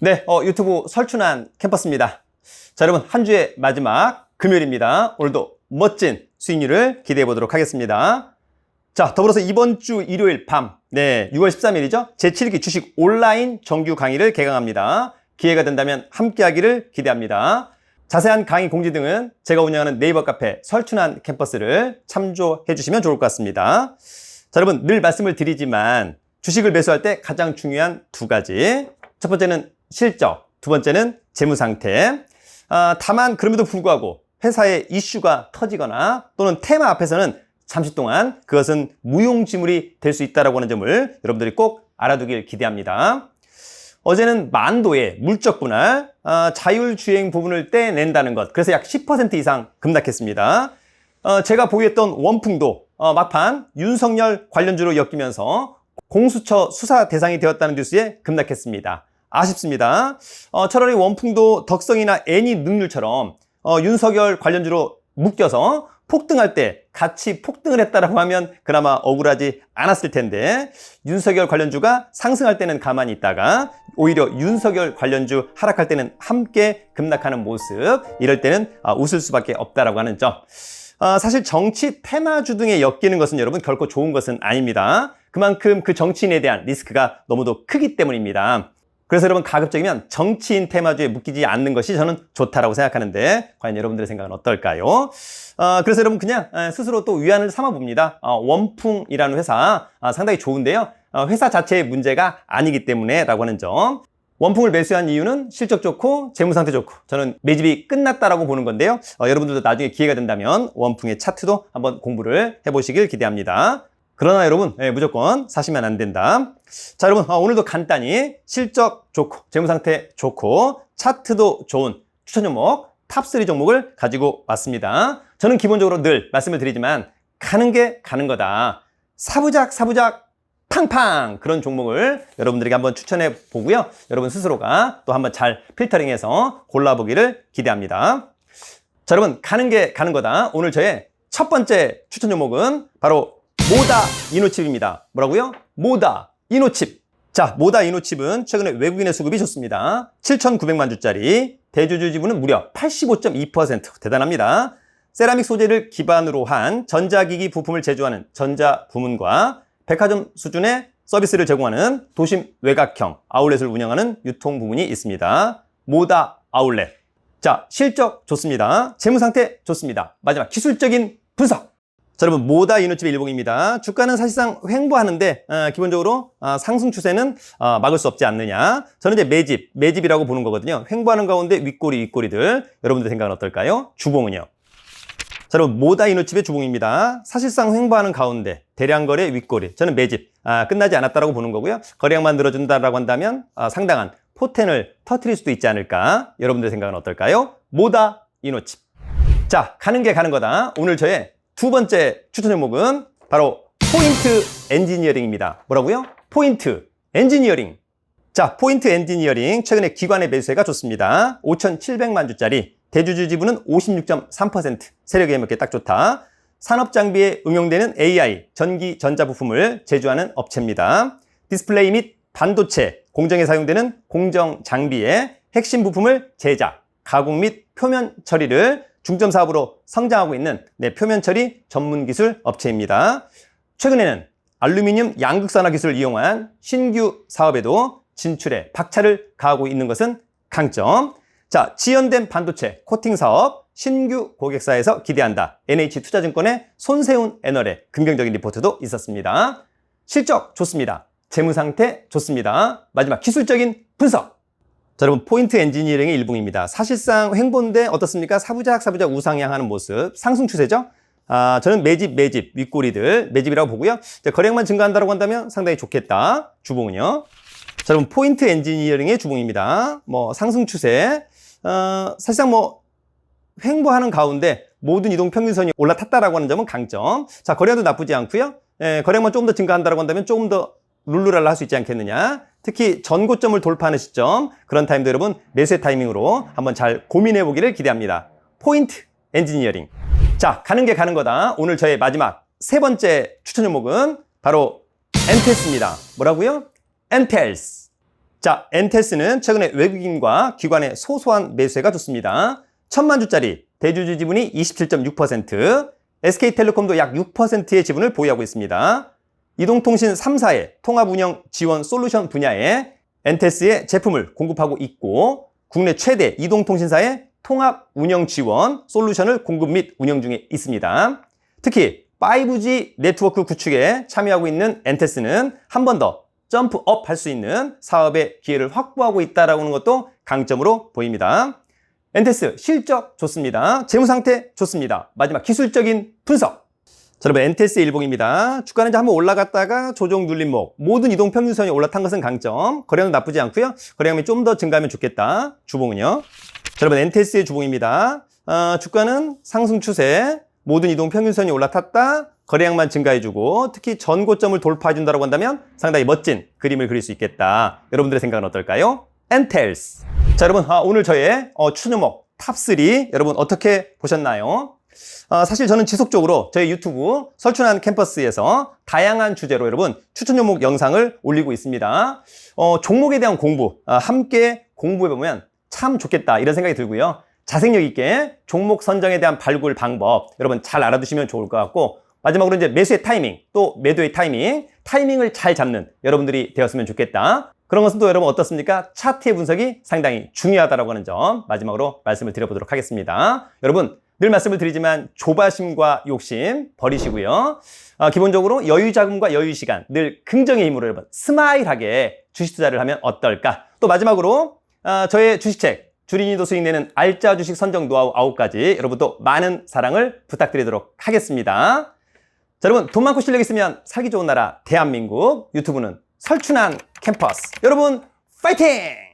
네, 어, 유튜브 설춘한 캠퍼스입니다. 자, 여러분, 한 주의 마지막 금요일입니다. 오늘도 멋진 수익률을 기대해 보도록 하겠습니다. 자, 더불어서 이번 주 일요일 밤, 네, 6월 13일이죠. 제7기 주식 온라인 정규 강의를 개강합니다. 기회가 된다면 함께 하기를 기대합니다. 자세한 강의 공지 등은 제가 운영하는 네이버 카페 설춘한 캠퍼스를 참조해 주시면 좋을 것 같습니다. 자, 여러분, 늘 말씀을 드리지만 주식을 매수할 때 가장 중요한 두 가지. 첫 번째는 실적, 두 번째는 재무 상태. 아, 다만 그럼에도 불구하고 회사의 이슈가 터지거나 또는 테마 앞에서는 잠시 동안 그것은 무용지물이 될 수 있다고 하는 점을 여러분들이 꼭 알아두길 기대합니다. 어제는 만도의 물적 분할, 아, 자율주행 부분을 떼낸다는 것. 그래서 약 10% 이상 급락했습니다. 어, 제가 보유했던 원풍도 어, 막판 윤석열 관련주로 엮이면서 공수처 수사 대상이 되었다는 뉴스에 급락했습니다. 아쉽습니다. 어, 차라리 원풍도 덕성이나 애니 능률처럼 어, 윤석열 관련주로 묶여서 폭등할 때 같이 폭등을 했다라고 하면 그나마 억울하지 않았을 텐데 윤석열 관련주가 상승할 때는 가만히 있다가 오히려 윤석열 관련주 하락할 때는 함께 급락하는 모습 이럴 때는 아, 웃을 수밖에 없다라고 하는 점 아, 사실 정치 테마주 등에 엮이는 것은 여러분 결코 좋은 것은 아닙니다. 그만큼 그 정치인에 대한 리스크가 너무도 크기 때문입니다. 그래서 여러분 가급적이면 정치인 테마주에 묶이지 않는 것이 저는 좋다라고 생각하는데 과연 여러분들의 생각은 어떨까요? 어, 그래서 여러분 그냥 에, 스스로 또 위안을 삼아 봅니다. 어, 원풍이라는 회사 아, 상당히 좋은데요. 어, 회사 자체의 문제가 아니기 때문에라고 하는 점. 원풍을 매수한 이유는 실적 좋고 재무 상태 좋고 저는 매집이 끝났다라고 보는 건데요. 어, 여러분들도 나중에 기회가 된다면 원풍의 차트도 한번 공부를 해보시길 기대합니다. 그러나 여러분 예, 무조건 사시면 안 된다. 자 여러분 어, 오늘도 간단히 실적 좋고 재무 상태 좋고 차트도 좋은 추천 종목 탑3 종목을 가지고 왔습니다. 저는 기본적으로 늘 말씀을 드리지만 가는 게 가는 거다. 사부작 사부작 팡팡 그런 종목을 여러분들에게 한번 추천해 보고요. 여러분 스스로가 또 한번 잘 필터링해서 골라보기를 기대합니다. 자 여러분 가는 게 가는 거다. 오늘 저의 첫 번째 추천 종목은 바로 모다 이노칩입니다. 뭐라고요? 모다 이노칩. 자, 모다 이노칩은 최근에 외국인의 수급이 좋습니다. 7,900만 주짜리 대주주 지분은 무려 85.2% 대단합니다. 세라믹 소재를 기반으로 한 전자기기 부품을 제조하는 전자 부문과 백화점 수준의 서비스를 제공하는 도심 외곽형 아울렛을 운영하는 유통 부문이 있습니다. 모다 아울렛. 자, 실적 좋습니다. 재무 상태 좋습니다. 마지막 기술적인 분석. 자, 여러분 모다 이노칩의 일봉입니다. 주가는 사실상 횡보하는데 어, 기본적으로 어, 상승 추세는 어, 막을 수 없지 않느냐. 저는 이제 매집, 매집이라고 보는 거거든요. 횡보하는 가운데 윗꼬리, 윗꼬리들 여러분들 생각은 어떨까요? 주봉은요. 자, 여러분 모다 이노칩의 주봉입니다. 사실상 횡보하는 가운데 대량 거래 윗꼬리. 저는 매집 아, 끝나지 않았다라고 보는 거고요. 거래량만 늘어준다라고 한다면 아, 상당한 포텐을 터트릴 수도 있지 않을까. 여러분들 생각은 어떨까요? 모다 이노칩. 자, 가는 게 가는 거다. 오늘 저의 두 번째 추천 종목은 바로 포인트 엔지니어링입니다. 뭐라고요? 포인트 엔지니어링. 자, 포인트 엔지니어링 최근에 기관의 매수세가 좋습니다. 5,700만 주짜리 대주주 지분은 56.3% 세력에 먹게 딱 좋다. 산업 장비에 응용되는 AI 전기 전자 부품을 제조하는 업체입니다. 디스플레이 및 반도체 공정에 사용되는 공정 장비의 핵심 부품을 제작, 가공 및 표면 처리를 중점 사업으로 성장하고 있는 네, 표면 처리 전문 기술 업체입니다. 최근에는 알루미늄 양극산화 기술을 이용한 신규 사업에도 진출에 박차를 가하고 있는 것은 강점. 자, 지연된 반도체 코팅 사업 신규 고객사에서 기대한다. NH투자증권의 손세훈 애널의 긍정적인 리포트도 있었습니다. 실적 좋습니다. 재무 상태 좋습니다. 마지막 기술적인 분석. 자, 여러분 포인트 엔지니어링의 일봉입니다. 사실상 횡보인데 어떻습니까? 사부작 사부작 우상향하는 모습, 상승 추세죠. 아, 저는 매집 매집 윗꼬리들 매집이라고 보고요. 이제 거래량만 증가한다고 한다면 상당히 좋겠다. 주봉은요. 자, 여러분 포인트 엔지니어링의 주봉입니다. 뭐 상승 추세, 어, 사실상 뭐 횡보하는 가운데 모든 이동 평균선이 올라탔다라고 하는 점은 강점. 자, 거래량도 나쁘지 않고요. 예, 거래량만 조금 더 증가한다고 한다면 조금 더 룰루랄라 할 수 있지 않겠느냐. 특히 전고점을 돌파하는 시점 그런 타임도 여러분 매수의 타이밍으로 한번 잘 고민해 보기를 기대합니다. 포인트 엔지니어링. 자 가는 게 가는 거다. 오늘 저의 마지막 세 번째 추천 종목은 바로 엔테스입니다. 뭐라고요? 엔텔스. 자, 엔텔스는 최근에 외국인과 기관의 소소한 매수세가 좋습니다. 천만 주짜리 대주주 지분이 27.6%, SK텔레콤도 약 6%의 지분을 보유하고 있습니다. 이동통신 3사의 통합운영 지원 솔루션 분야에 엔테스의 제품을 공급하고 있고 국내 최대 이동통신사의 통합 운영 지원 솔루션을 공급 및 운영 중에 있습니다. 특히 5G 네트워크 구축에 참여하고 있는 엔테스는 한 번 더 점프업 할 수 있는 사업의 기회를 확보하고 있다는 것도 강점으로 보입니다. 엔테스 실적 좋습니다. 재무 상태 좋습니다. 마지막 기술적인 분석. 자, 여러분 엔테스 일봉입니다. 주가는 이제 한번 올라갔다가 조정 눌림목 모든 이동 평균선이 올라탄 것은 강점. 거래량 나쁘지 않고요. 거래량이 좀 더 증가하면 좋겠다. 주봉은요. 자, 여러분 엔테스의 주봉입니다. 어, 주가는 상승 추세. 모든 이동 평균선이 올라탔다. 거래량만 증가해주고 특히 전고점을 돌파해준다고 한다면 상당히 멋진 그림을 그릴 수 있겠다. 여러분들의 생각은 어떨까요? 엔텔스. 자, 여러분 아, 오늘 저의 어, 추천목 탑3 여러분 어떻게 보셨나요? 아, 사실 저는 지속적으로 저희 유튜브 설춘한 캠퍼스에서 다양한 주제로 여러분 추천 종목 영상을 올리고 있습니다. 어, 종목에 대한 공부 아, 함께 공부해보면 참 좋겠다 이런 생각이 들고요. 자생력 있게 종목 선정에 대한 발굴 방법 여러분 잘 알아두시면 좋을 것 같고 마지막으로 이제 매수의 타이밍 또 매도의 타이밍 타이밍을 잘 잡는 여러분들이 되었으면 좋겠다. 그런 것은 또 여러분 어떻습니까? 차트의 분석이 상당히 중요하다고 하는 점 마지막으로 말씀을 드려보도록 하겠습니다. 여러분 늘 말씀을 드리지만 조바심과 욕심 버리시고요. 아, 기본적으로 여유 자금과 여유 시간 늘 긍정의 힘으로 여러분 스마일하게 주식 투자를 하면 어떨까? 또 마지막으로 아, 저의 주식책 주린이도 수익 내는 알짜 주식 선정 노하우 9가지 여러분도 많은 사랑을 부탁드리도록 하겠습니다. 자, 여러분 돈 많고 실력 있으면 살기 좋은 나라 대한민국 유튜브는 설춘한 캠퍼스 여러분 파이팅!